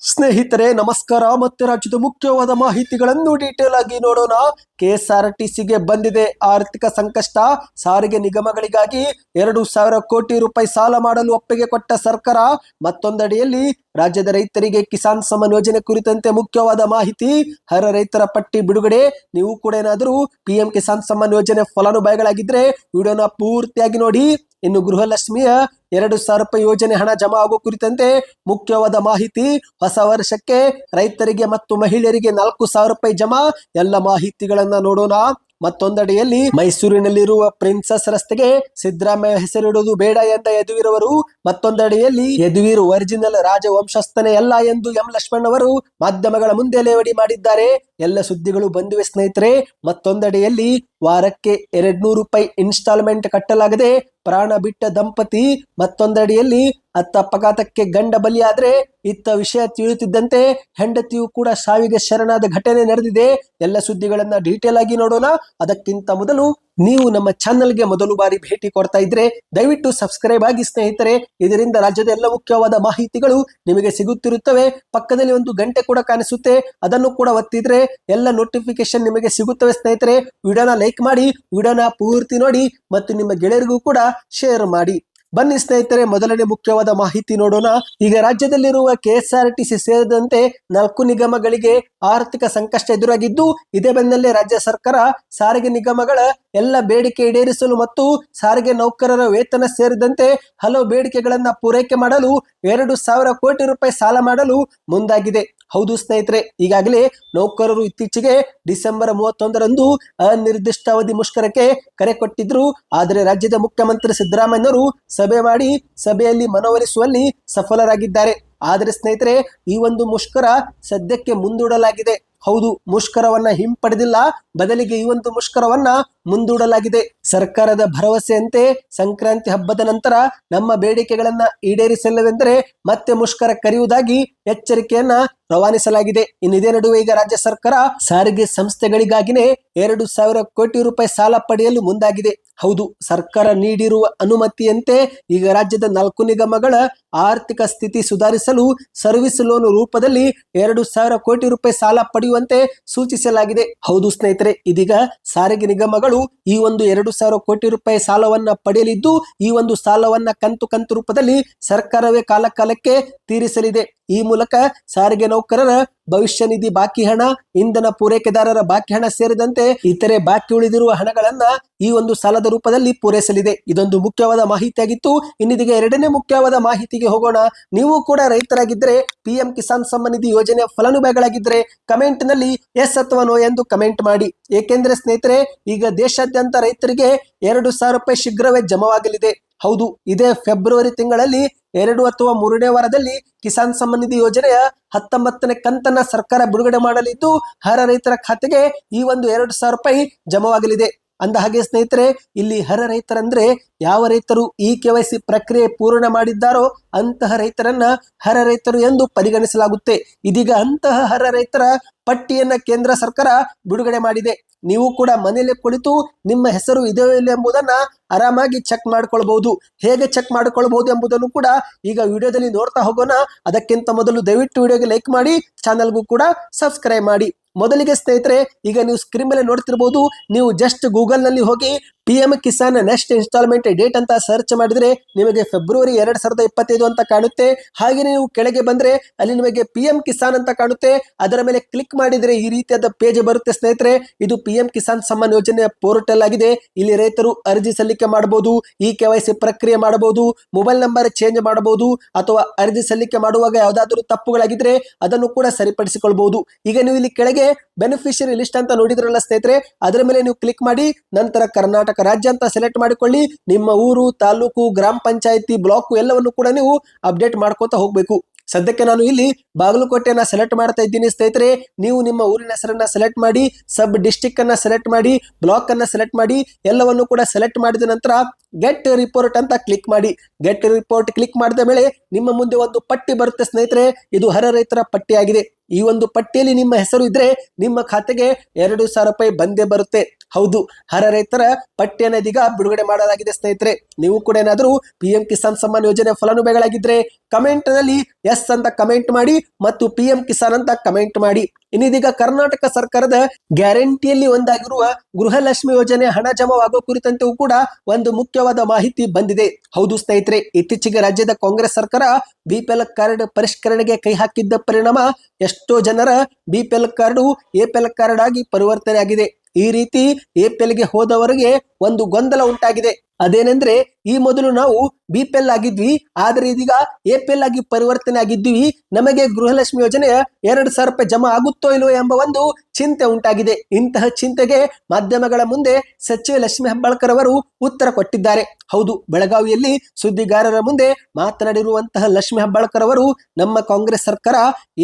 ಸ್ನೇಹಿತರೆ, ನಮಸ್ಕಾರ. ಮತ್ತೆ ರಾಜ್ಯದ ಮುಖ್ಯವಾದ ಮಾಹಿತಿಗಳನ್ನು ಡೀಟೇಲ್ ಆಗಿ ನೋಡೋಣ. ಕೆಎಸ್ಆರ್ಟಿಸಿಗೆ ಬಂದಿದೆ ಆರ್ಥಿಕ ಸಂಕಷ್ಟ. ಸಾರಿಗೆ ನಿಗಮಗಳಿಗಾಗಿ ಎರಡು ಸಾವಿರ ಕೋಟಿ ರೂಪಾಯಿ ಸಾಲ ಮಾಡಲು ಒಪ್ಪಿಗೆ ಕೊಟ್ಟ ಸರ್ಕಾರ. ಮತ್ತೊಂದಡಿಯಲ್ಲಿ ರಾಜ್ಯದ ರೈತರಿಗೆ ಕಿಸಾನ್ ಸಮ್ಮಾನ್ ಯೋಜನೆ ಕುರಿತಂತೆ ಮುಖ್ಯವಾದ ಮಾಹಿತಿ. ಹರ ರೈತರ ಪಟ್ಟಿ ಬಿಡುಗಡೆ. ನೀವು ಕೂಡ ಏನಾದರೂ ಪಿಎಂ ಕಿಸಾನ್ ಸಮ್ಮಾನ್ ಯೋಜನೆ ಫಲಾನುಭವಿಗಳಾಗಿದ್ರೆ, ವಿಡಿಯೋನ ಪೂರ್ತಿಯಾಗಿ ನೋಡಿ. ಇನ್ನು ಗೃಹಲಕ್ಷ್ಮಿಯ ಎರಡು ಸಾವಿರ ರೂಪಾಯಿ ಯೋಜನೆ ಹಣ ಜಮಾ ಆಗುವ ಕುರಿತಂತೆ ಮುಖ್ಯವಾದ ಮಾಹಿತಿ, ಹೊಸ ವರ್ಷಕ್ಕೆ ರೈತರಿಗೆ ಮತ್ತು ಮಹಿಳೆಯರಿಗೆ ನಾಲ್ಕು ಸಾವಿರ ರೂಪಾಯಿ ಜಮಾ. ಎಲ್ಲ ಮಾಹಿತಿಗಳನ್ನ ನೋಡೋಣ. ಮತ್ತೊಂದೆಡೆಯಲ್ಲಿ ಮೈಸೂರಿನಲ್ಲಿರುವ ಪ್ರಿನ್ಸಸ್ ರಸ್ತೆಗೆ ಸಿದ್ದರಾಮಯ್ಯ ಹೆಸರಿಡುವುದು ಬೇಡ ಎಂದ ಯದುವೀರವರು. ಮತ್ತೊಂದೆಡೆಯಲ್ಲಿ ಯದುವೀರು ಒರಿಜಿನಲ್ ರಾಜವಂಶಸ್ಥನೇ ಅಲ್ಲ ಎಂದು ಎಂ ಲಕ್ಷ್ಮಣ್ ಅವರು ಮಾಧ್ಯಮಗಳ ಮುಂದೆ ಲೇವಡಿ ಮಾಡಿದ್ದಾರೆ. ಎಲ್ಲ ಸುದ್ದಿಗಳು ಬಂದಿವೆ ಸ್ನೇಹಿತರೆ. ಮತ್ತೊಂದೆಡೆಯಲ್ಲಿ ವಾರಕ್ಕೆ ಎರಡ್ನೂರು ರೂಪಾಯಿ ಇನ್ಸ್ಟಾಲ್ಮೆಂಟ್ ಕಟ್ಟಲಾಗದೆ ಪ್ರಾಣ ಬಿಟ್ಟ ದಂಪತಿ ಮತ್ತೊಂದಡಿಯಲ್ಲಿ ಅತ್ತ ಅಪಘಾತಕ್ಕೆ ಗಂಡ ಬಲಿಯಾದ್ರೆ ಇತ್ತ ವಿಷಯ ತಿಳಿಯುತ್ತಿದ್ದಂತೆ ಹೆಂಡತಿಯು ಕೂಡ ಸಾವಿಗೆ ಶರಣಾದ ಘಟನೆ ನಡೆದಿದೆ. ಎಲ್ಲ ಸುದ್ದಿಗಳನ್ನ ಡೀಟೇಲ್ ಆಗಿ ನೋಡೋಣ. ಅದಕ್ಕಿಂತ ಮೊದಲು ನೀವು ನಮ್ಮ ಚಾನಲ್ಗೆ ಮೊದಲು ಬಾರಿ ಭೇಟಿ ಕೊಡ್ತಾ ಇದ್ರೆ ದಯವಿಟ್ಟು ಸಬ್ಸ್ಕ್ರೈಬ್ ಆಗಿ ಸ್ನೇಹಿತರೆ, ಇದರಿಂದ ರಾಜ್ಯದ ಎಲ್ಲ ಮುಖ್ಯವಾದ ಮಾಹಿತಿಗಳು ನಿಮಗೆ ಸಿಗುತ್ತಿರುತ್ತವೆ. ಪಕ್ಕದಲ್ಲಿ ಒಂದು ಗಂಟೆ ಕೂಡ ಕಾಣಿಸುತ್ತೆ. ಅದನ್ನು ಕೂಡ ಒತ್ತಿದ್ರೆ ಎಲ್ಲ ನೋಟಿಫಿಕೇಶನ್ ನಿಮಗೆ ಸಿಗುತ್ತವೆ ಸ್ನೇಹಿತರೆ. ವಿಡಿಯೋನ ಲೈಕ್ ಮಾಡಿ, ವಿಡಿಯೋನ ಪೂರ್ತಿ ನೋಡಿ ಮತ್ತು ನಿಮ್ಮ ಗೆಳೆಯರಿಗೂ ಕೂಡ ಶೇರ್ ಮಾಡಿ. ಬನ್ನಿ ಸ್ನೇಹಿತರೆ, ಮೊದಲನೇ ಮುಖ್ಯವಾದ ಮಾಹಿತಿ ನೋಡೋಣ. ಈಗ ರಾಜ್ಯದಲ್ಲಿರುವ ಕೆಎಸ್ಆರ್ಟಿಸಿ ಸೇರಿದಂತೆ ನಾಲ್ಕು ನಿಗಮಗಳಿಗೆ ಆರ್ಥಿಕ ಸಂಕಷ್ಟ ಎದುರಾಗಿದ್ದು, ಇದೇ ಬೆನ್ನಲ್ಲೇ ರಾಜ್ಯ ಸರ್ಕಾರ ಸಾರಿಗೆ ನಿಗಮಗಳ ಎಲ್ಲ ಬೇಡಿಕೆ ಈಡೇರಿಸಲು ಮತ್ತು ಸಾರಿಗೆ ನೌಕರರ ವೇತನ ಸೇರಿದಂತೆ ಹಲವು ಬೇಡಿಕೆಗಳನ್ನು ಪೂರೈಕೆ ಮಾಡಲು ಎರಡು ಸಾವಿರ ಕೋಟಿ ರೂಪಾಯಿ ಸಾಲ ಮಾಡಲು ಮುಂದಾಗಿದೆ. ಹೌದು ಸ್ನೇಹಿತರೆ, ಈಗಾಗಲೇ ನೌಕರರು ಇತ್ತೀಚೆಗೆ ಡಿಸೆಂಬರ್ ಮೂವತ್ತೊಂದರಂದು ಅನಿರ್ದಿಷ್ಟಾವಧಿ ಮುಷ್ಕರಕ್ಕೆ ಕರೆ ಕೊಟ್ಟಿದ್ರು. ಆದರೆ ರಾಜ್ಯದ ಮುಖ್ಯಮಂತ್ರಿ ಸಿದ್ದರಾಮಯ್ಯನವರು ಸಭೆ ಮಾಡಿ ಸಭೆಯಲ್ಲಿ ಮನವೊಲಿಸುವಲ್ಲಿ ಸಫಲರಾಗಿದ್ದಾರೆ. ಆದರೆ ಸ್ನೇಹಿತರೆ, ಈ ಒಂದು ಮುಷ್ಕರ ಸದ್ಯಕ್ಕೆ ಮುಂದೂಡಲಾಗಿದೆ. ಹೌದು, ಮುಷ್ಕರವನ್ನ ಹಿಂಪಡೆದಿಲ್ಲ. ಬದಲಿಗೆ ಈ ಒಂದು ಮುಷ್ಕರವನ್ನ ಮುಂದೂಡಲಾಗಿದೆ. ಸರ್ಕಾರದ ಭರವಸೆಯಂತೆ ಸಂಕ್ರಾಂತಿ ಹಬ್ಬದ ನಂತರ ನಮ್ಮ ಬೇಡಿಕೆಗಳನ್ನ ಈಡೇರಿಸಲ್ಲವೆಂದರೆ ಮತ್ತೆ ಮುಷ್ಕರ ಕರೆಯುವುದಾಗಿ ಎಚ್ಚರಿಕೆಯನ್ನ ರವಾನಿಸಲಾಗಿದೆ. ಇನ್ನಿದೇ ನಡುವೆ ಈಗ ರಾಜ್ಯ ಸರ್ಕಾರ ಸಾರಿಗೆ ಸಂಸ್ಥೆಗಳಿಗಾಗಿನೇ ಎರಡು ಸಾವಿರ ಕೋಟಿ ರೂಪಾಯಿ ಸಾಲ ಪಡೆಯಲು ಮುಂದಾಗಿದೆ. ಹೌದು, ಸರ್ಕಾರ ನೀಡಿರುವ ಅನುಮತಿಯಂತೆ ಈಗ ರಾಜ್ಯದ ನಾಲ್ಕು ನಿಗಮಗಳ ಆರ್ಥಿಕ ಸ್ಥಿತಿ ಸುಧಾರಿಸಲು ಸರ್ವಿಸ್ ಲೋನ್ ರೂಪದಲ್ಲಿ ಎರಡು ಸಾವಿರ ಕೋಟಿ ರೂಪಾಯಿ ಸಾಲ ಪಡೆಯುವಂತೆ ಸೂಚಿಸಲಾಗಿದೆ. ಹೌದು ಸ್ನೇಹಿತರೆ, ಇದೀಗ ಸಾರಿಗೆ ನಿಗಮಗಳು ಈ ಒಂದು ಎರಡು ಸಾವಿರ ಕೋಟಿ ರೂಪಾಯಿ ಸಾಲವನ್ನ ಪಡೆಯಲಿದ್ದು ಈ ಒಂದು ಸಾಲವನ್ನ ಕಂತು ಕಂತು ರೂಪದಲ್ಲಿ ಸರ್ಕಾರವೇ ಕಾಲಕಾಲಕ್ಕೆ ತೀರಿಸಲಿದೆ. ಈ ಮೂಲಕ ಸಾರಿಗೆ ನೌಕರರ ಭವಿಷ್ಯ ನಿಧಿ ಬಾಕಿ ಹಣ, ಇಂಧನ ಪೂರೈಕೆದಾರರ ಬಾಕಿ ಹಣ ಸೇರಿದಂತೆ ಇತರೆ ಬಾಕಿ ಉಳಿದಿರುವ ಹಣಗಳನ್ನ ಈ ಒಂದು ಸಾಲದ ರೂಪದಲ್ಲಿ ಪೂರೈಸಲಿದೆ. ಇದೊಂದು ಮುಖ್ಯವಾದ ಮಾಹಿತಿಯಾಗಿತ್ತು. ಇನ್ನಿದಿಗೆ ಎರಡನೇ ಮುಖ್ಯವಾದ ಮಾಹಿತಿಗೆ ಹೋಗೋಣ. ನೀವು ಕೂಡ ರೈತರಾಗಿದ್ದರೆ ಪಿಎಂ ಕಿಸಾನ್ ಸಮ್ಮಾನ್ ನಿಧಿ ಯೋಜನೆಯ ಫಲಾನುಭವಿಗಳಾಗಿದ್ದರೆ ಕಮೆಂಟ್ನಲ್ಲಿ ಎಸ್ ಅಥವಾ ನೋ ಎಂದು ಕಮೆಂಟ್ ಮಾಡಿ. ಏಕೆಂದರೆ ಸ್ನೇಹಿತರೆ, ಈಗ ದೇಶಾದ್ಯಂತ ರೈತರಿಗೆ ಎರಡು ಸಾವಿರ ರೂಪಾಯಿ ಶೀಘ್ರವೇ ಜಮವಾಗಲಿದೆ. ಹೌದು, ಇದೇ ಫೆಬ್ರವರಿ ತಿಂಗಳಲ್ಲಿ ಎರಡು ಅಥವಾ ಮೂರನೇ ವಾರದಲ್ಲಿ ಕಿಸಾನ್ ಸಮ್ಮಾನ್ ನಿಧಿ ಯೋಜನೆಯ ಹತ್ತೊಂಬತ್ತನೇ ಕಂತನ್ನ ಸರ್ಕಾರ ಬಿಡುಗಡೆ ಮಾಡಲಿದ್ದು ಹರ ರೈತರ ಖಾತೆಗೆ ಈ ಒಂದು ಎರಡು ಸಾವಿರ ರೂಪಾಯಿ ಜಮವಾಗಲಿದೆ. ಅಂದ ಹಾಗೆ ಸ್ನೇಹಿತರೆ, ಇಲ್ಲಿ ಹರ ರೈತರಂದ್ರೆ ಯಾವ ರೈತರು ಈ ಕೆವೈಸಿ ಪ್ರಕ್ರಿಯೆ ಪೂರ್ಣ ಮಾಡಿದ್ದಾರೋ ಅಂತಹ ರೈತರನ್ನ ಹರ ರೈತರು ಎಂದು ಪರಿಗಣಿಸಲಾಗುತ್ತೆ. ಇದೀಗ ಅಂತಹ ಹರ ರೈತರ ಪಟ್ಟಿಯನ್ನ ಕೇಂದ್ರ ಸರ್ಕಾರ ಬಿಡುಗಡೆ ಮಾಡಿದೆ. ನೀವು ಕೂಡ ಮನೆಯಲ್ಲೇ ಕುಳಿತು ನಿಮ್ಮ ಹೆಸರು ಇದೆಯೋ ಇಲ್ಲ ಎಂಬುದನ್ನ ಆರಾಮಾಗಿ ಚೆಕ್ ಮಾಡ್ಕೊಳ್ಬಹುದು. ಹೇಗೆ ಚೆಕ್ ಮಾಡ್ಕೊಳ್ಬಹುದು ಎಂಬುದನ್ನು ಕೂಡ ಈಗ ವಿಡಿಯೋದಲ್ಲಿ ನೋಡ್ತಾ ಹೋಗೋಣ. ಅದಕ್ಕಿಂತ ಮೊದಲು ದಯವಿಟ್ಟು ವಿಡಿಯೋಗೆ ಲೈಕ್ ಮಾಡಿ ಚಾನಲ್ಗೂ ಕೂಡ ಸಬ್ಸ್ಕ್ರೈಬ್ ಮಾಡಿ. ಮೊದಲಿಗೆ ಸ್ನೇಹಿತರೆ ಈಗ ನೀವು ಸ್ಕ್ರೀನ್ ಮೇಲೆ ನೋಡ್ತಿರ್ಬೋದು ನೀವು ಜಸ್ಟ್ ಗೂಗಲ್ನಲ್ಲಿ ಹೋಗಿ P M Kisan next installment date ಅಂತ ಸರ್ಚ್ ಮಾಡಿದ್ರೆ ನಿಮಗೆ ಫೆಬ್ರವರಿ ಎರಡ್ ಸಾವಿರದ ಇಪ್ಪತ್ತೈದು ಅಂತ ಕಾಣುತ್ತೆ. ಹಾಗೆ ನೀವು ಕೆಳಗೆ ಬಂದ್ರೆ ಅಲ್ಲಿ ನಿಮಗೆ ಪಿ ಎಂ ಕಿಸಾನ್ ಅಂತ ಕಾಣುತ್ತೆ. ಅದರ ಮೇಲೆ ಕ್ಲಿಕ್ ಮಾಡಿದ್ರೆ ಈ ರೀತಿಯಾದ ಪೇಜ್ ಬರುತ್ತೆ ಸ್ನೇಹಿತರೆ. ಇದು ಪಿ ಎಂ ಕಿಸಾನ್ ಸಮ್ಮಾನ್ ಯೋಜನೆಯ ಪೋರ್ಟಲ್ ಆಗಿದೆ. ಇಲ್ಲಿ ರೈತರು ಅರ್ಜಿ ಸಲ್ಲಿಕೆ ಮಾಡಬಹುದು ಇ ಕೆ ಪ್ರಕ್ರಿಯೆ ಮಾಡಬಹುದು ಮೊಬೈಲ್ ನಂಬರ್ ಚೇಂಜ್ ಮಾಡಬಹುದು, ಅಥವಾ ಅರ್ಜಿ ಸಲ್ಲಿಕೆ ಮಾಡುವಾಗ ಯಾವುದಾದ್ರೂ ತಪ್ಪುಗಳಾಗಿದ್ರೆ ಅದನ್ನು ಕೂಡ ಸರಿಪಡಿಸಿಕೊಳ್ಬಹುದು. ಈಗ ನೀವು ಇಲ್ಲಿ ಕೆಳಗೆ ಬೆನಿಫಿಷಿಯರಿ ಲಿಸ್ಟ್ ಅಂತ ನೋಡಿದ್ರಲ್ಲ ಸ್ನೇಹಿತರೆ, ಅದರ ಮೇಲೆ ನೀವು ಕ್ಲಿಕ್ ಮಾಡಿ, ನಂತರ ಕರ್ನಾಟಕ ರಾಜ್ಯ ಅಂತ ಸೆಲೆಕ್ಟ್ ಮಾಡಿಕೊಳ್ಳಿ, ನಿಮ್ಮ ಊರು, ತಾಲೂಕು, ಗ್ರಾಮ ಪಂಚಾಯಿತಿ ಬ್ಲಾಕ್ ಎಲ್ಲವನ್ನು ಕೂಡ ನೀವು ಅಪ್ಡೇಟ್ ಮಾಡ್ಕೋತಾ ಹೋಗ್ಬೇಕು. ಸದ್ಯಕ್ಕೆ ನಾನು ಇಲ್ಲಿ ಬಾಗಲಕೋಟೆಯನ್ನ ಸೆಲೆಕ್ಟ್ ಮಾಡ್ತಾ ಇದ್ದೀನಿ ಸ್ನೇಹಿತರೆ. ನೀವು ನಿಮ್ಮ ಊರಿನ ಹೆಸರನ್ನ ಸೆಲೆಕ್ಟ್ ಮಾಡಿ ಸಬ್ ಡಿಸ್ಟಿಕ್ ಅನ್ನ ಸೆಲೆಕ್ಟ್ ಮಾಡಿ ಬ್ಲಾಕ್ ಅನ್ನ ಸೆಲೆಕ್ಟ್ ಮಾಡಿ, ಎಲ್ಲವನ್ನು ಕೂಡ ಸೆಲೆಕ್ಟ್ ಮಾಡಿದ ನಂತರ ಗೆಟ್ ರಿಪೋರ್ಟ್ ಅಂತ ಕ್ಲಿಕ್ ಮಾಡಿ. ಗೆಟ್ ರಿಪೋರ್ಟ್ ಕ್ಲಿಕ್ ಮಾಡಿದ ಮೇಲೆ ನಿಮ್ಮ ಮುಂದೆ ಒಂದು ಪಟ್ಟಿ ಬರುತ್ತೆ ಸ್ನೇಹಿತರೆ. ಇದು ಹರ ರೈತರ ಪಟ್ಟಿಯಾಗಿದೆ. ಈ ಒಂದು ಪಟ್ಟಿಯಲ್ಲಿ ನಿಮ್ಮ ಹೆಸರು ಇದ್ರೆ ನಿಮ್ಮ ಖಾತೆಗೆ ಎರಡು ಸಾವಿರ ರೂಪಾಯಿ ಬಂದೇ ಬರುತ್ತೆ. ಹೌದು, ಹರ ರೈತರ ಪಟ್ಟಿಯನ್ನು ಇದೀಗ ಬಿಡುಗಡೆ ಮಾಡಲಾಗಿದೆ ಸ್ನೇಹಿತರೆ. ನೀವು ಕೂಡ ಏನಾದರೂ ಪಿ ಎಂ ಕಿಸಾನ್ ಸಮ್ಮಾನ್ ಯೋಜನೆ ಫಲಾನುಭವಿಗಳಾಗಿದ್ರೆ ಕಮೆಂಟ್ನಲ್ಲಿ ಎಸ್ ಅಂತ ಕಮೆಂಟ್ ಮಾಡಿ ಮತ್ತು ಪಿ ಎಂ ಕಿಸಾನ್ ಅಂತ ಕಮೆಂಟ್ ಮಾಡಿ. ಇನ್ನಿದೀಗ ಕರ್ನಾಟಕ ಸರ್ಕಾರದ ಗ್ಯಾರಂಟಿಯಲ್ಲಿ ಒಂದಾಗಿರುವ ಗೃಹಲಕ್ಷ್ಮಿ ಯೋಜನೆ ಹಣ ಜಮಾವಾಗುವ ಕುರಿತಂತೆಯೂ ಕೂಡ ಒಂದು ಮುಖ್ಯವಾದ ಮಾಹಿತಿ ಬಂದಿದೆ. ಹೌದು ಸ್ನೇಹಿತರೆ, ಇತ್ತೀಚೆಗೆ ರಾಜ್ಯದ ಕಾಂಗ್ರೆಸ್ ಸರ್ಕಾರ ಬಿಪಿಎಲ್ ಕಾರ್ಡ್ ಪರಿಷ್ಕರಣೆಗೆ ಕೈ ಹಾಕಿದ್ದ ಪರಿಣಾಮ ಎಷ್ಟೋ ಜನರ ಬಿಪಿಎಲ್ ಕಾರ್ಡ್ ಎಪಿಎಲ್ ಕಾರ್ಡ್ ಆಗಿ ಪರಿವರ್ತನೆ ಆಗಿದೆ ಈ ರೀತಿ ಏಪ್ರಿಲ್ಗೆ ಹೋದವರಿಗೆ ಒಂದು ಗೊಂದಲ ಉಂಟಾಗಿದೆ. ಅದೇನೆಂದ್ರೆ ಈ ಮೊದಲು ನಾವು ಬಿಪಿಎಲ್ ಆಗಿದ್ವಿ. ಆದ್ರೆ ಇದೀಗ ಎಪಿಎಲ್ ಆಗಿ ಪರಿವರ್ತನೆ ಆಗಿದ್ವಿ. ನಮಗೆ ಗೃಹಲಕ್ಷ್ಮಿ ಯೋಜನೆ ಎರಡು ಸಾವಿರ ರೂಪಾಯಿ ಜಮಾ ಆಗುತ್ತೋ ಇಲ್ಲೋ ಎಂಬ ಒಂದು ಚಿಂತೆ ಉಂಟಾಗಿದೆ. ಇಂತಹ ಚಿಂತೆಗೆ ಮಾಧ್ಯಮಗಳ ಮುಂದೆ ಸಚಿವ ಲಕ್ಷ್ಮಿ ಹೆಬ್ಬಾಳ್ಕರ್ ಅವರು ಉತ್ತರ ಕೊಟ್ಟಿದ್ದಾರೆ. ಹೌದು, ಬೆಳಗಾವಿಯಲ್ಲಿ ಸುದ್ದಿಗಾರರ ಮುಂದೆ ಮಾತನಾಡಿರುವಂತಹ ಲಕ್ಷ್ಮಿ ಹೆಬ್ಬಾಳ್ಕರ್ ಅವರು ನಮ್ಮ ಕಾಂಗ್ರೆಸ್ ಸರ್ಕಾರ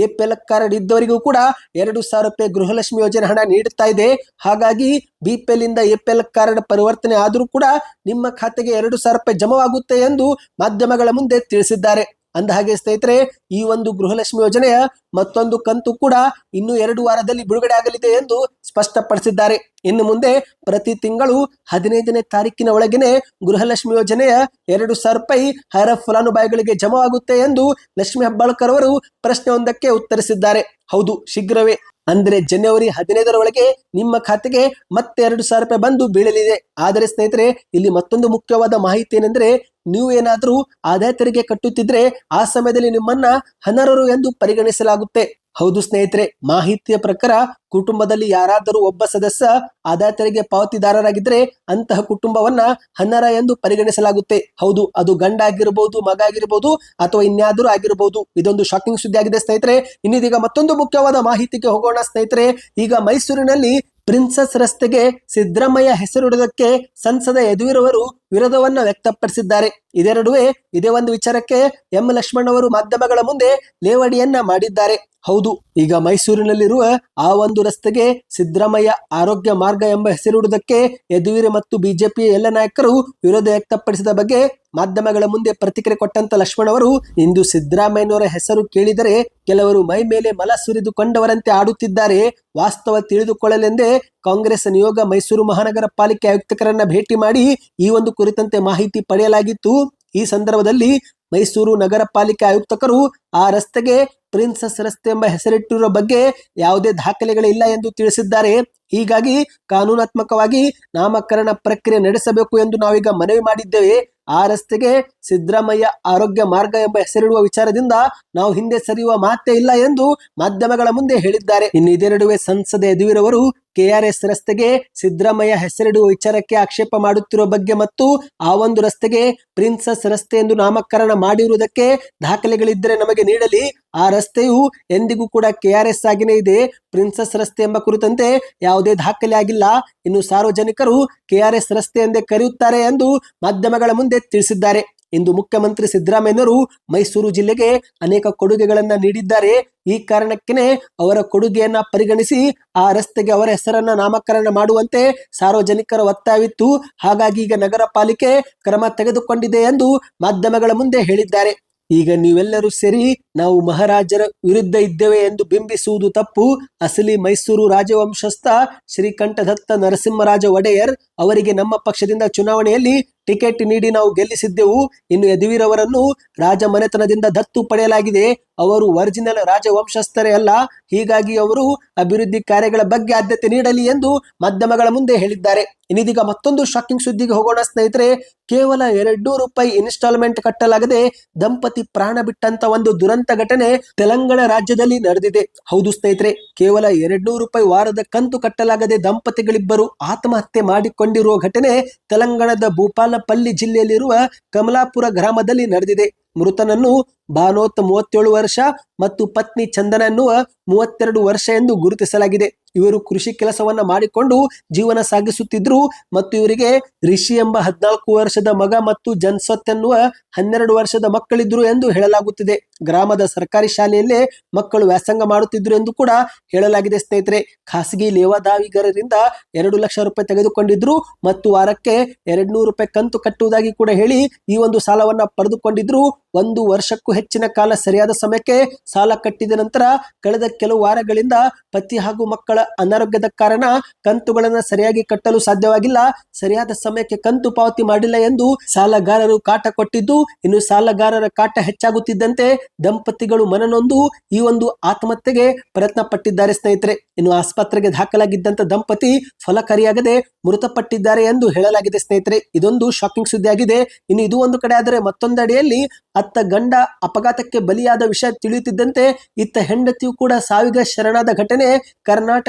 ಎಪಿಎಲ್ ಕಾರ್ಡ್ ಇದ್ದವರಿಗೂ ಕೂಡ ಎರಡು ಸಾವಿರ ರೂಪಾಯಿ ಗೃಹಲಕ್ಷ್ಮಿ ಯೋಜನೆ ಹಣ ನೀಡುತ್ತಾ ಇದೆ. ಹಾಗಾಗಿ ಬಿಪಿಎಲ್ ಇಂದ ಎಪಿಎಲ್ ಕಾರ್ಡ್ ಪರಿವರ್ತನೆ ಆದರೂ ಕೂಡ ನಿಮ್ಮ ಖಾತೆಗೆ ಎರಡು ಸಾವಿರ ರೂಪಾಯಿ ಜಮವಾಗುತ್ತೆ ಎಂದು ಮಾಧ್ಯಮಗಳ ಮುಂದೆ ತಿಳಿಸಿದ್ದಾರೆ. ಅಂದ ಹಾಗೆ ಸ್ನೇಹಿತರೆ, ಈ ಒಂದು ಗೃಹಲಕ್ಷ್ಮಿ ಯೋಜನೆಯ ಮತ್ತೊಂದು ಕಂತು ಕೂಡ ಇನ್ನು ಎರಡು ವಾರದಲ್ಲಿ ಬಿಡುಗಡೆ ಆಗಲಿದೆ ಎಂದು ಸ್ಪಷ್ಟಪಡಿಸಿದ್ದಾರೆ. ಇನ್ನು ಮುಂದೆ ಪ್ರತಿ ತಿಂಗಳು ಹದಿನೈದನೇ ತಾರೀಕಿನ ಒಳಗೆನೆ ಗೃಹಲಕ್ಷ್ಮಿ ಯೋಜನೆಯ ಎರಡು ಸಾವಿರ ರೂಪಾಯಿ ಹರ ಫಲಾನುಭವಿಗಳಿಗೆ ಜಮಾವಾಗುತ್ತೆ ಎಂದು ಲಕ್ಷ್ಮಿ ಹೆಬ್ಬಾಳ್ಕರ್ ಅವರು ಪ್ರಶ್ನೆಯೊಂದಕ್ಕೆ ಉತ್ತರಿಸಿದ್ದಾರೆ. ಹೌದು, ಶೀಘ್ರವೇ. ಅಂದ್ರೆ ಜನವರಿ ಹದಿನೈದರ ಒಳಗೆ ನಿಮ್ಮ ಖಾತೆಗೆ ಮತ್ತೆ ಎರಡು ಸಾವಿರ ರೂಪಾಯಿ ಬಂದು ಬೀಳಲಿದೆ. ಆದರೆ ಸ್ನೇಹಿತರೆ, ಇಲ್ಲಿ ಮತ್ತೊಂದು ಮುಖ್ಯವಾದ ಮಾಹಿತಿ ಏನೆಂದ್ರೆ, ನೀವು ಏನಾದರೂ ಆದಾಯ ತೆರಿಗೆ ಕಟ್ಟುತ್ತಿದ್ರೆ ಆ ಸಮಯದಲ್ಲಿ ನಿಮ್ಮನ್ನ ಹನರರು ಎಂದು ಪರಿಗಣಿಸಲಾಗುತ್ತೆ. ಹೌದು ಸ್ನೇಹಿತರೆ, ಮಾಹಿತಿಯ ಪ್ರಕಾರ ಕುಟುಂಬದಲ್ಲಿ ಯಾರಾದರೂ ಒಬ್ಬ ಸದಸ್ಯ ಆದಾಯ ತೆರಿಗೆ ಪಾವತಿದಾರರಾಗಿದ್ರೆ ಅಂತಹ ಕುಟುಂಬವನ್ನ ಹನ್ನರ ಎಂದು ಪರಿಗಣಿಸಲಾಗುತ್ತೆ. ಹೌದು, ಅದು ಗಂಡ ಆಗಿರಬಹುದು ಮಗ ಆಗಿರಬಹುದು ಅಥವಾ ಇನ್ಯಾದರೂ ಆಗಿರಬಹುದು ಇದೊಂದು ಶಾಕಿಂಗ್ ಸುದ್ದಿ ಆಗಿದೆ ಸ್ನೇಹಿತರೆ. ಇನ್ನಿದೀಗ ಮತ್ತೊಂದು ಮುಖ್ಯವಾದ ಮಾಹಿತಿಗೆ ಹೋಗೋಣ ಸ್ನೇಹಿತರೆ. ಈಗ ಮೈಸೂರಿನಲ್ಲಿ ಪ್ರಿನ್ಸಸ್ ರಸ್ತೆಗೆ ಸಿದ್ದರಾಮಯ್ಯ ಹೆಸರಿಡುವುದಕ್ಕೆ ಸಂಸದ ಯದುವೀರವರು ವಿರೋಧವನ್ನ ವ್ಯಕ್ತಪಡಿಸಿದ್ದಾರೆ. ಇದೇ ನಡುವೆ ಇದೇ ಒಂದು ವಿಚಾರಕ್ಕೆ ಎಂ. ಲಕ್ಷ್ಮಣ್ ಅವರು ಮಾಧ್ಯಮಗಳ ಮುಂದೆ ಲೇವಡಿಯನ್ನ ಮಾಡಿದ್ದಾರೆ. ಹೌದು, ಈಗ ಮೈಸೂರಿನಲ್ಲಿರುವ ಆ ಒಂದು ರಸ್ತೆಗೆ ಸಿದ್ದರಾಮಯ್ಯ ಆರೋಗ್ಯ ಮಾರ್ಗ ಎಂಬ ಹೆಸರಿಡುವುದಕ್ಕೆ ಯದುವೀರ್ ಮತ್ತು ಬಿಜೆಪಿಯ ಎಲ್ಲ ನಾಯಕರು ವಿರೋಧ ವ್ಯಕ್ತಪಡಿಸಿದ ಬಗ್ಗೆ ಮಾಧ್ಯಮಗಳ ಮುಂದೆ ಪ್ರತಿಕ್ರಿಯೆ ಕೊಟ್ಟಂತ ಲಕ್ಷ್ಮಣ್ ಅವರು, ಇಂದು ಸಿದ್ದರಾಮಯ್ಯನವರ ಹೆಸರು ಕೇಳಿದರೆ ಕೆಲವರು ಮೈ ಮೇಲೆ ಮಲ ಸುರಿದುಕೊಂಡವರಂತೆ ಆಡುತ್ತಿದ್ದಾರೆ. ವಾಸ್ತವ ತಿಳಿದುಕೊಳ್ಳಲೆಂದೇ ಕಾಂಗ್ರೆಸ್ ನಿಯೋಗ ಮೈಸೂರು ಮಹಾನಗರ ಪಾಲಿಕೆ ಆಯುಕ್ತಕರನ್ನ ಭೇಟಿ ಮಾಡಿ ಈ ಒಂದು ಕುರಿತಂತೆ ಮಾಹಿತಿ ಪಡೆಯಲಾಗಿತ್ತು. ಈ ಸಂದರ್ಭದಲ್ಲಿ ಮೈಸೂರು ನಗರ ಪಾಲಿಕೆ ಆಯುಕ್ತಕರು ಆ ರಸ್ತೆಗೆ ಪ್ರಿನ್ಸಸ್ ರಸ್ತೆ ಎಂಬ ಹೆಸರಿಟ್ಟಿರುವ ಬಗ್ಗೆ ಯಾವುದೇ ದಾಖಲೆಗಳಿಲ್ಲ ಎಂದು ತಿಳಿಸಿದ್ದಾರೆ. ಹೀಗಾಗಿ ಕಾನೂನಾತ್ಮಕವಾಗಿ ನಾಮಕರಣ ಪ್ರಕ್ರಿಯೆ ನಡೆಸಬೇಕು ಎಂದು ನಾವೀಗ ಮನವಿ ಮಾಡಿದ್ದೇವೆ. ಆ ರಸ್ತೆಗೆ ಸಿದ್ದರಾಮಯ್ಯ ಆರೋಗ್ಯ ಮಾರ್ಗ ಎಂಬ ಹೆಸರಿಡುವ ವಿಚಾರದಿಂದ ನಾವು ಹಿಂದೆ ಸರಿಯುವ ಮಾತೇ ಇಲ್ಲ ಎಂದು ಮಾಧ್ಯಮಗಳ ಮುಂದೆ ಹೇಳಿದ್ದಾರೆ. ಇನ್ನು ಇದೇ ನಡುವೆ ಸಂಸದ ಯದುವೀರವರು ಕೆಆರ್ಎಸ್ ರಸ್ತೆಗೆ ಸಿದ್ದರಾಮಯ್ಯ ಹೆಸರಿಡುವ ವಿಚಾರಕ್ಕೆ ಆಕ್ಷೇಪ ಮಾಡುತ್ತಿರುವ ಬಗ್ಗೆ ಮತ್ತು ಆ ಒಂದು ರಸ್ತೆಗೆ ಪ್ರಿನ್ಸಸ್ ರಸ್ತೆ ಎಂದು ನಾಮಕರಣ ಮಾಡಿರುವುದಕ್ಕೆ ದಾಖಲೆಗಳಿದ್ದರೆ ನಮಗೆ ನೀಡಲಿ. ಆ ರಸ್ತೆಯು ಎಂದಿಗೂ ಕೂಡ ಕೆಆರ್ಎಸ್ ಆಗಿನೇ ಇದೆ. ಪ್ರಿನ್ಸಸ್ ರಸ್ತೆ ಎಂಬ ಕುರಿತಂತೆ ಯಾವುದೇ ದಾಖಲೆ ಆಗಿಲ್ಲ. ಇನ್ನು ಸಾರ್ವಜನಿಕರು ಕೆಆರ್ಎಸ್ ರಸ್ತೆ ಎಂದೇ ಕರೆಯುತ್ತಾರೆ ಎಂದು ಮಾಧ್ಯಮಗಳ ಮುಂದೆ ತಿಳಿಸಿದ್ದಾರೆ. ಇಂದು ಮುಖ್ಯಮಂತ್ರಿ ಸಿದ್ದರಾಮಯ್ಯನವರು ಮೈಸೂರು ಜಿಲ್ಲೆಗೆ ಅನೇಕ ಕೊಡುಗೆಗಳನ್ನ ನೀಡಿದ್ದಾರೆ. ಈ ಕಾರಣಕ್ಕೇನೆ ಅವರ ಕೊಡುಗೆಯನ್ನ ಪರಿಗಣಿಸಿ ಆ ರಸ್ತೆಗೆ ಅವರ ಹೆಸರನ್ನ ನಾಮಕರಣ ಮಾಡುವಂತೆ ಸಾರ್ವಜನಿಕರ ಒತ್ತಾಯವಿತ್ತು. ಹಾಗಾಗಿ ಈಗ ನಗರ ಪಾಲಿಕೆ ಕ್ರಮ ತೆಗೆದುಕೊಂಡಿದೆ ಎಂದು ಮಾಧ್ಯಮಗಳ ಮುಂದೆ ಹೇಳಿದ್ದಾರೆ. ಈಗ ನೀವೆಲ್ಲರೂ ಸೇರಿ ನಾವು ಮಹಾರಾಜರ ವಿರುದ್ಧ ಇದ್ದೇವೆ ಎಂದು ಬಿಂಬಿಸುವುದು ತಪ್ಪು. ಅಸಲಿ ಮೈಸೂರು ರಾಜವಂಶಸ್ಥ ಶ್ರೀಕಂಠದತ್ತ ನರಸಿಂಹರಾಜ ಒಡೆಯರ್ ಅವರಿಗೆ ನಮ್ಮ ಪಕ್ಷದಿಂದ ಚುನಾವಣೆಯಲ್ಲಿ ಟಿಕೆಟ್ ನೀಡಿ ನಾವು ಗೆಲ್ಲಿಸಿದ್ದೆವು. ಇನ್ನು ಯದುವೀರವರನ್ನು ರಾಜ ಮನೆತನದಿಂದ ದತ್ತು ಪಡೆಯಲಾಗಿದೆ. ಅವರು ಒರಿಜಿನಲ್ ರಾಜವಂಶಸ್ಥರೇ ಅಲ್ಲ. ಹೀಗಾಗಿ ಅವರು ಅಭಿವೃದ್ಧಿ ಕಾರ್ಯಗಳ ಬಗ್ಗೆ ಆದ್ಯತೆ ನೀಡಲಿ ಎಂದು ಮಾಧ್ಯಮಗಳ ಮುಂದೆ ಹೇಳಿದ್ದಾರೆ. ಇನ್ನಿದೀಗ ಮತ್ತೊಂದು ಶಾಕಿಂಗ್ ಸುದ್ದಿಗೆ ಹೋಗೋಣ ಸ್ನೇಹಿತರೆ. ಕೇವಲ ಎರಡು ರೂಪಾಯಿ ಇನ್ಸ್ಟಾಲ್ಮೆಂಟ್ ಕಟ್ಟಲಾಗದೆ ದಂಪತಿ ಪ್ರಾಣ ಬಿಟ್ಟಂತ ಒಂದು ದುರಂತ ಘಟನೆ ತೆಲಂಗಾಣ ರಾಜ್ಯದಲ್ಲಿ ನಡೆದಿದೆ. ಹೌದು ಸ್ನೇಹಿತರೆ, ಕೇವಲ ಎರಡು ರೂಪಾಯಿ ವಾರದ ಕಂತು ಕಟ್ಟಲಾಗದೆ ದಂಪತಿಗಳಿಬ್ಬರು ಆತ್ಮಹತ್ಯೆ ಮಾಡಿಕೊಂಡಿರುವ ಘಟನೆ ತೆಲಂಗಾಣದ ಭೂಪಾಲಪಲ್ಲಿ ಜಿಲ್ಲೆಯಲ್ಲಿರುವ ಕಮಲಾಪುರ ಗ್ರಾಮದಲ್ಲಿ ನಡೆದಿದೆ. ಮೃತನನ್ನು ಭಾನೋತ್ ಮೂವತ್ತೇಳು ವರ್ಷ ಮತ್ತು ಪತ್ನಿ ಚಂದನ ಎನ್ನುವ ಮೂವತ್ತೆರಡು ವರ್ಷ ಎಂದು ಗುರುತಿಸಲಾಗಿದೆ. ಇವರು ಕೃಷಿ ಕೆಲಸವನ್ನ ಮಾಡಿಕೊಂಡು ಜೀವನ ಸಾಗಿಸುತ್ತಿದ್ರು ಮತ್ತು ಇವರಿಗೆ ರಿಷಿ ಎಂಬ ಹದಿನಾಲ್ಕು ವರ್ಷದ ಮಗ ಮತ್ತು ಜನ್ಸತ್ ಎನ್ನುವ ಹನ್ನೆರಡು ವರ್ಷದ ಮಕ್ಕಳಿದ್ರು ಎಂದು ಹೇಳಲಾಗುತ್ತಿದೆ. ಗ್ರಾಮದ ಸರ್ಕಾರಿ ಶಾಲೆಯಲ್ಲೇ ಮಕ್ಕಳು ವ್ಯಾಸಂಗ ಮಾಡುತ್ತಿದ್ರು ಎಂದು ಕೂಡ ಹೇಳಲಾಗಿದೆ ಸ್ನೇಹಿತರೆ. ಖಾಸಗಿ ಲೇವಾದಾವಿಗರರಿಂದ ಎರಡು ಲಕ್ಷ ರೂಪಾಯಿ ತೆಗೆದುಕೊಂಡಿದ್ರು ಮತ್ತು ವಾರಕ್ಕೆ ಎರಡ್ ನೂರು ರೂಪಾಯಿ ಕಂತು ಕಟ್ಟುವುದಾಗಿ ಕೂಡ ಹೇಳಿ ಈ ಒಂದು ಸಾಲವನ್ನ ಪಡೆದುಕೊಂಡಿದ್ರು. ಒಂದು ವರ್ಷಕ್ಕೂ ಹೆಚ್ಚಿನ ಕಾಲ ಸರಿಯಾದ ಸಮಯಕ್ಕೆ ಸಾಲ ಕಟ್ಟಿದ ನಂತರ ಕಳೆದ ಕೆಲವು ವಾರಗಳಿಂದ ಪತಿ ಹಾಗೂ ಮಕ್ಕಳ ಅನಾರೋಗ್ಯದ ಕಾರಣ ಕಂತುಗಳನ್ನ ಸರಿಯಾಗಿ ಕಟ್ಟಲು ಸಾಧ್ಯವಾಗಿಲ್ಲ. ಸರಿಯಾದ ಸಮಯಕ್ಕೆ ಕಂತು ಪಾವತಿ ಮಾಡಿಲ್ಲ ಎಂದು ಸಾಲಗಾರರು ಕಾಟ ಕೊಟ್ಟಿದ್ದು, ಇನ್ನು ಸಾಲಗಾರರ ಕಾಟ ಹೆಚ್ಚಾಗುತ್ತಿದ್ದಂತೆ ದಂಪತಿಗಳು ಮನನೊಂದು ಈ ಒಂದು ಆತ್ಮಹತ್ಯೆಗೆ ಪ್ರಯತ್ನ ಪಟ್ಟಿದ್ದಾರೆ ಸ್ನೇಹಿತರೆ. ಇನ್ನು ಆಸ್ಪತ್ರೆಗೆ ದಾಖಲಾಗಿದ್ದಂತ ದಂಪತಿ ಫಲಕಾರಿಯಾಗದೆ ಮೃತಪಟ್ಟಿದ್ದಾರೆ ಎಂದು ಹೇಳಲಾಗಿದೆ ಸ್ನೇಹಿತರೆ. ಇದೊಂದು ಶಾಕಿಂಗ್ ಸುದ್ದಿ ಆಗಿದೆ ಇನ್ನು ಇದು ಒಂದು ಕಡೆ ಆದರೆ ಮತ್ತೊಂದಡಿಯಲ್ಲಿ ಅತ್ತ ಗಂಡ ಅಪಘಾತಕ್ಕೆ ಬಲಿಯಾದ ವಿಷಯ ತಿಳಿಯುತ್ತಿದ್ದಂತೆ, ಇತ್ತ ಹೆಂಡತಿಯು ಕೂಡ ಸಾವಿಗೆ ಶರಣಾದ ಘಟನೆ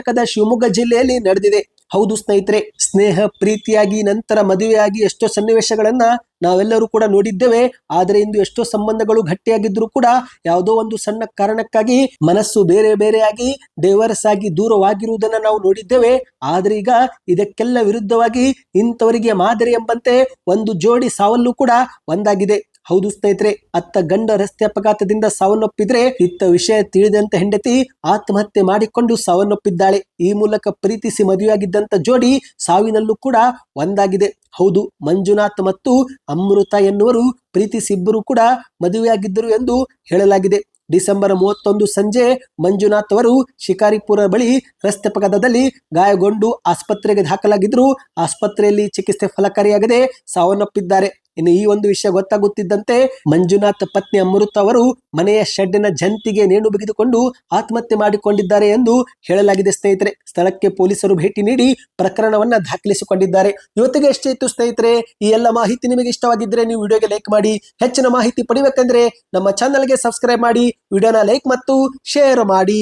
ಕರ್ನಾಟಕದ ಶಿವಮೊಗ್ಗ ಜಿಲ್ಲೆಯಲ್ಲಿ ನಡೆದಿದೆ. ಹೌದು ಸ್ನೇಹಿತರೆ, ಸ್ನೇಹ, ಪ್ರೀತಿಯಾಗಿ, ನಂತರ ಮದುವೆಯಾಗಿ ಎಷ್ಟೋ ಸನ್ನಿವೇಶಗಳನ್ನ ನಾವೆಲ್ಲರೂ ಕೂಡ ನೋಡಿದ್ದೇವೆ. ಆದರೆ ಇಂದು ಎಷ್ಟೋ ಸಂಬಂಧಗಳು ಗಟ್ಟಿಯಾಗಿದ್ರು ಕೂಡ ಯಾವುದೋ ಒಂದು ಸಣ್ಣ ಕಾರಣಕ್ಕಾಗಿ, ಮನಸ್ಸು ಬೇರೆ ಬೇರೆಯಾಗಿ ಡೈವರ್ಸ್ ಆಗಿ ದೂರವಾಗಿರುವುದನ್ನ ನಾವು ನೋಡಿದ್ದೇವೆ. ಆದ್ರೆ ಈಗ ಇದಕ್ಕೆಲ್ಲ ವಿರುದ್ಧವಾಗಿ ಇಂಥವರಿಗೆ ಮಾದರಿ ಎಂಬಂತೆ ಒಂದು ಜೋಡಿ ಸಾವಲ್ಲೂ ಕೂಡ ಒಂದಾಗಿದೆ. ಹೌದು ಸ್ನೇಹಿತರೆ, ಅತ್ತ ಗಂಡ ರಸ್ತೆ ಅಪಘಾತದಿಂದ ಸಾವನ್ನಪ್ಪಿದ್ರೆ ಇತ್ತ ವಿಷಯ ತಿಳಿದಂತ ಹೆಂಡತಿ ಆತ್ಮಹತ್ಯೆ ಮಾಡಿಕೊಂಡು ಸಾವನ್ನಪ್ಪಿದ್ದಾಳೆ. ಈ ಮೂಲಕ ಪ್ರೀತಿಸಿ ಮದುವೆಯಾಗಿದ್ದಂತ ಜೋಡಿ ಸಾವಿನಲ್ಲೂ ಕೂಡ ಒಂದಾಗಿದೆ. ಹೌದು, ಮಂಜುನಾಥ್ ಮತ್ತು ಅಮೃತ ಎನ್ನುವರು ಪ್ರೀತಿಸಿ ಇಬ್ಬರು ಕೂಡ ಮದುವೆಯಾಗಿದ್ದರು ಎಂದು ಹೇಳಲಾಗಿದೆ. ಡಿಸೆಂಬರ್ ಮೂವತ್ತೊಂದು ಸಂಜೆ ಮಂಜುನಾಥ್ ಅವರು ಶಿಕಾರಿಪುರ ಬಳಿ ರಸ್ತೆ ಅಪಘಾತದಲ್ಲಿ ಗಾಯಗೊಂಡು ಆಸ್ಪತ್ರೆಗೆ ದಾಖಲಾಗಿದ್ರು ಆಸ್ಪತ್ರೆಯಲ್ಲಿ ಚಿಕಿತ್ಸೆ ಫಲಕಾರಿಯಾಗದೆ ಸಾವನ್ನಪ್ಪಿದ್ದಾರೆ. ಇನ್ನು ಈ ಒಂದು ವಿಷಯ ಗೊತ್ತಾಗುತ್ತಿದ್ದಂತೆ ಮಂಜುನಾಥ್ ಪತ್ನಿ ಅಮೃತ ಅವರು ಮನೆಯ ಶೆಡ್ಡಿನ ಜಂತಿಗೆ ನೇಣು ಬಿಗಿದುಕೊಂಡು ಆತ್ಮಹತ್ಯೆ ಮಾಡಿಕೊಂಡಿದ್ದಾರೆ ಎಂದು ಹೇಳಲಾಗಿದೆ. ಸ್ನೇಹಿತರೆ, ಸ್ಥಳಕ್ಕೆ ಪೊಲೀಸರು ಭೇಟಿ ನೀಡಿ ಪ್ರಕರಣವನ್ನ ದಾಖಲಿಸಿಕೊಂಡಿದ್ದಾರೆ. ಇವತ್ತಿಗೆ ಎಷ್ಟೇ ಇತ್ತು ಸ್ನೇಹಿತರೆ, ಈ ಎಲ್ಲ ಮಾಹಿತಿ ನಿಮಗೆ ಇಷ್ಟವಾಗಿದ್ದರೆ ನೀವು ವಿಡಿಯೋಗೆ ಲೈಕ್ ಮಾಡಿ, ಹೆಚ್ಚಿನ ಮಾಹಿತಿ ಪಡಿಬೇಕಂದ್ರೆ ನಮ್ಮ ಚಾನಲ್ಗೆ ಸಬ್ಸ್ಕ್ರೈಬ್ ಮಾಡಿ, ವಿಡಿಯೋನ ಲೈಕ್ ಮತ್ತು ಶೇರ್ ಮಾಡಿ.